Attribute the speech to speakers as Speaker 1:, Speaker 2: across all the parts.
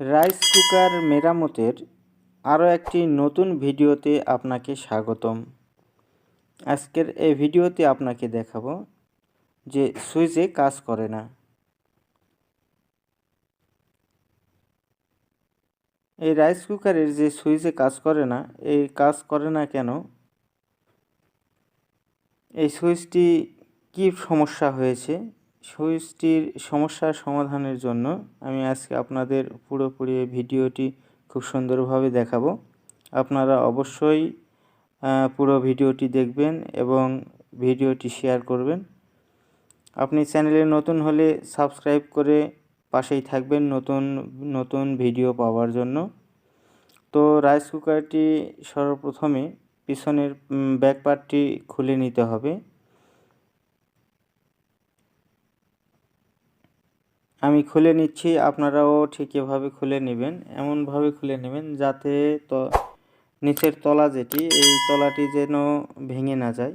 Speaker 1: Rice cooker মেরামতের আরও একটি নতুন ভিডিওতে আপনাকে স্বাগতম। আজকের এই ভিডিওতে আপনাকে দেখাবো যে সুইচে কাজ করে না। এই রাইস কুকারের যে সুইচে কাজ করে না, এই কাজ করে না কেন? এই সুইচটি কী সমস্যা হয়েছে? সুইচটির সমস্যার সমাধানের জন্য আমি আজকে আপনাদের পুরোপুরি ভিডিওটি খুব সুন্দরভাবে দেখাবো। আপনারা অবশ্যই পুরো ভিডিওটি দেখবেন এবং ভিডিওটি শেয়ার করবেন। আপনি চ্যানেলে নতুন হলে সাবস্ক্রাইব করে পাশেই থাকবেন নতুন নতুন ভিডিও পাওয়ার জন্য। তো রাইস কুকারটি সর্বপ্রথমে পিছনের ব্যাক পার্টটি খুলে নিতে হবে। আমি খুলে নিচ্ছি, আপনারাও ঠিক এভাবে খুলে নেবেন, এমনভাবে খুলে নেবেন যাতে তো, নিচের তলা যেটি, এই তলাটি যেন ভেঙে না যায়।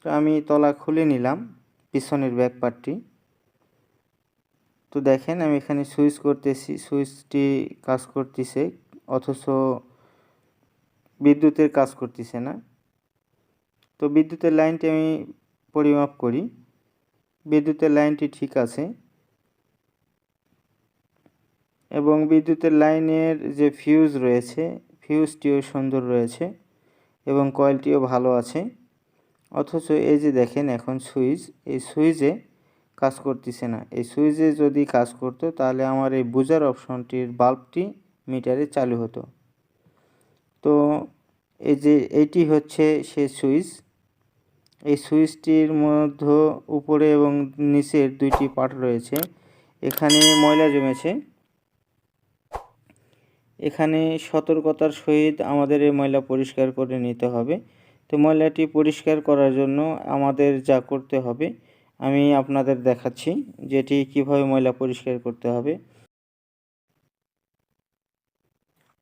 Speaker 1: তো আমি তলা খুলে নিলাম, পিছনের ব্যাক পার্টটি তো দেখেন, আমি এখানে সুইচ করতেছি, সুইচটি কাজ করতেছে, অথচ বিদ্যুতের কাজ করতেছে না। তো বিদ্যুতের লাইনটি আমি পরিমাপ করি। বিদ্যুতের লাইনটি ঠিক আছে। এবং বিদ্যুতের লাইনের যে ফিউজ রয়েছে ফিউজটিও সুন্দর রয়েছে এবং কয়েলটিও ভালো আছে। অথচ এই যে দেখেন এখন সুইচ, এই সুইচে কাজ করতেছে না। এই সুইচে যদি কাজ করতো, তাহলে আমার এই বুজার অপশনটির বাল্বটি মিটারে চালু হতো। তো এই যে এইটি হচ্ছে সে সুইচ। এই সুইচটির মধ্যে উপরে এবং নিচের দুইটি পার্ট রয়েছে। এখানে ময়লা জমেছে। এখানে সতর্কতার সহিত আমাদের এই ময়লা পরিষ্কার করে নিতে হবে। তো ময়লাটি পরিষ্কার করার জন্য আমাদের যা করতে হবে, আমি আপনাদের দেখাচ্ছি যেটি কীভাবে ময়লা পরিষ্কার করতে হবে।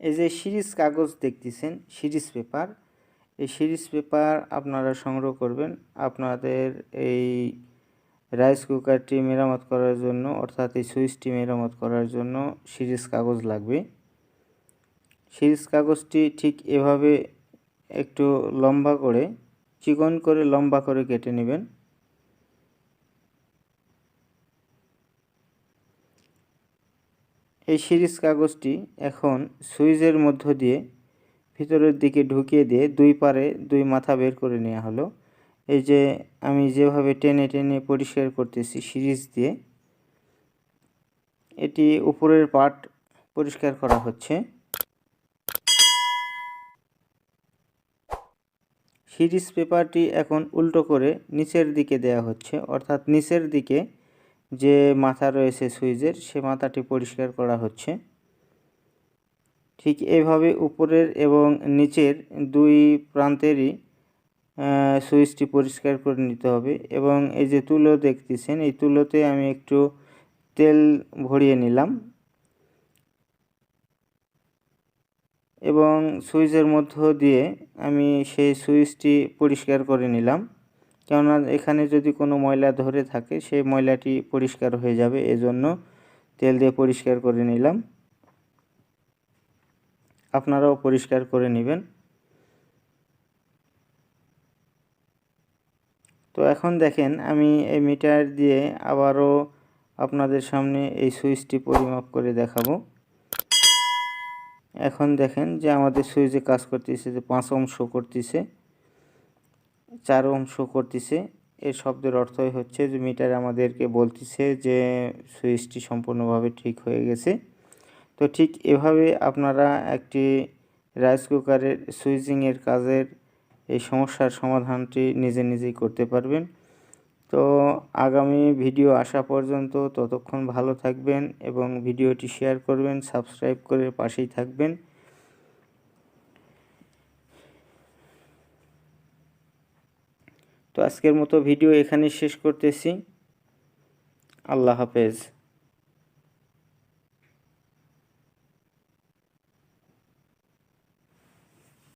Speaker 1: এই যে সিরিজ কাগজ দেখতেছেন, সিরিজ পেপার এই সিরিজ পেপার আপনারা সংগ্রহ করবেন। আপনাদের এই রাইস কুকারটি মেরামত করার জন্য, অর্থাৎ এই সুইচটি মেরামত করার জন্য সিরিজ কাগজ লাগবে। সিরিজ কাগজটি ঠিক এভাবে একটু লম্বা করে, চিকন করে লম্বা করে কেটে নেবেন। এই সিরিজ কাগজটি এখন সুইচের মধ্য দিয়ে ভিতরের দিকে ঢুকিয়ে দিয়ে দুই পারে দুই মাথা বের করে নেওয়া হলো। এই যে আমি যেভাবে টেনে টেনে পরিষ্কার করতেছি সিরিজ দিয়ে, এটি উপরের পার্ট পরিষ্কার করা হচ্ছে। সিরিজ পেপারটি এখন উল্টো করে নিচের দিকে দেয়া হচ্ছে, অর্থাৎ নিচের দিকে যে মাথা রয়েছে সুইচের সে মাথাটি পরিষ্কার করা হচ্ছে। ঠিক এইভাবে উপরের এবং নিচের দুই প্রান্তেরই সুইচটি পরিষ্কার করে নিতে হবে এবং এই যে তুলো দেখতেছেন, এই তুলোতে আমি একটু তেল ভরিয়ে নিলাম এবং সুইচের মধ্য দিয়ে আমি সেই সুইচটি পরিষ্কার করে নিলাম। কেননা এখানে যদি কোনো ময়লা ধরে থাকে, সেই ময়লাটি পরিষ্কার হয়ে যাবে, এজন্য তেল দিয়ে পরিষ্কার করে নিলাম। আপনারাও পরিষ্কার করে নেবেন। তো এখন দেখেন, আমি এই মিটার দিয়ে আবারও আপনাদের সামনে এই সুইচটি পরিমাপ করে দেখাবো। এখন দেখেন যে আমাদের সুইচে কাজ করতেছে যে পাঁচ অংশ করতেছে, চার অংশ করতেছে। এর শব্দের অর্থই হচ্ছে যে মিটার আমাদেরকে বলতেছে যে সুইচটি সম্পূর্ণভাবে ঠিক হয়ে গেছে। তো ঠিক এভাবে আপনারা একটি রাইস কুকারের সুইচিংয়ের কাজের এই সমস্যার সমাধানটি নিজে নিজেই করতে পারবেন। তো আগামী ভিডিও আসা পর্যন্ত ততক্ষণ ভালো থাকবেন এবং ভিডিওটি শেয়ার করবেন, সাবস্ক্রাইব করে পাশেই থাকবেন। তো আজকের মতো ভিডিও এখানে শেষ করতেছি। আল্লাহ হাফেজ।